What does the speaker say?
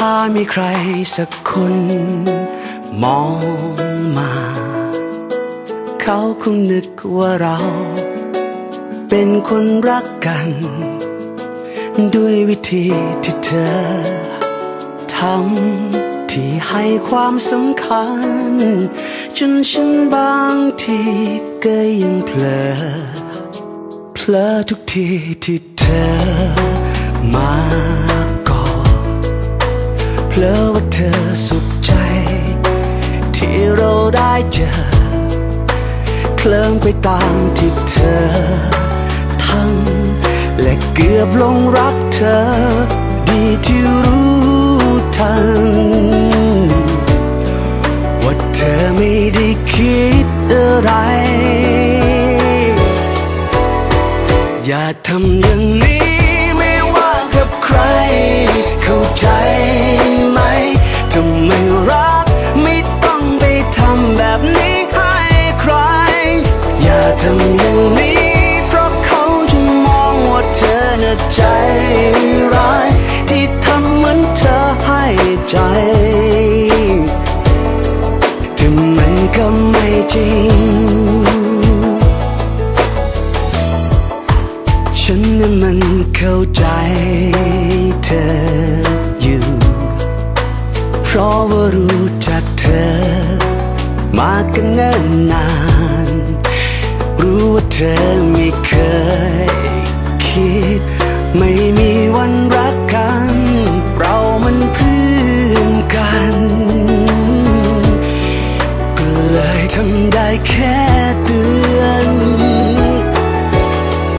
ถ้ามีใครสักคน มองมา เขาคงนึกว่าเรา เป็นคนรักกัน ด้วยวิธีที่เธอทำที่ให้ความสำคัญ จนฉันบางทีก็ยังเพลอเพลอทุกทีที่เธอมา ลอว่าเธอสุขใจ ที่เราได้เจอ เคลิ้มไปตามที่เธอทำและเกือบลงรักเธอ ดีที่รู้ทัน ว่าเธอไม่ได้คิดอะไร อย่าทำอย่างนี้ อย่างนี้เพราะเขาจะมองว่าเธอน่ะใจร้าย ที่ทำเหมือนเธอให้ใจแต่มันก็ไม่จริง ฉันนั้นมันเข้าใจเธออยู่ เพราะว่ารู้จักเธอ มากันเนิ่นนาน เธอไม่เคยคิด ไม่มีวันรักกัน เรามันเพื่อนกันก็เลยทำได้แค่เตือน